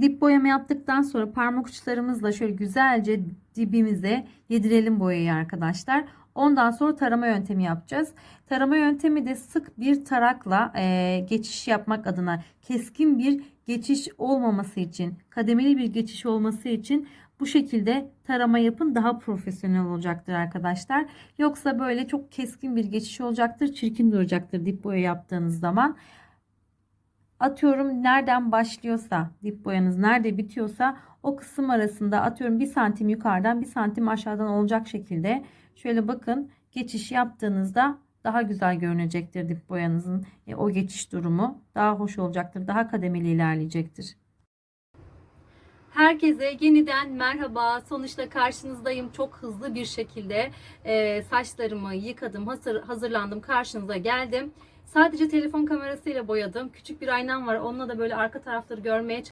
Dip boyama yaptıktan sonra parmak uçlarımızla şöyle güzelce dibimize yedirelim boyayı arkadaşlar. Ondan sonra tarama yöntemi yapacağız. Tarama yöntemi de sık bir tarakla e, geçiş yapmak adına keskin bir geçiş olmaması için, kademeli bir geçiş olması için bu şekilde tarama yapın daha profesyonel olacaktır arkadaşlar. Yoksa böyle çok keskin bir geçiş olacaktır, çirkin duracaktır dip boya yaptığınız zaman. Atıyorum nereden başlıyorsa, dip boyanız nerede bitiyorsa o kısım arasında atıyorum bir santim yukarıdan bir santim aşağıdan olacak şekilde şöyle bakın geçiş yaptığınızda daha güzel görünecektir dip boyanızın e, o geçiş durumu daha hoş olacaktır daha kademeli ilerleyecektir. Herkese yeniden merhaba. Sonuçta karşınızdayım. Çok hızlı bir şekilde e, saçlarımı yıkadım, hazır, hazırlandım, karşınıza geldim. Sadece telefon kamerasıyla boyadım. Küçük bir aynam var. Onunla da böyle arka tarafları görmeye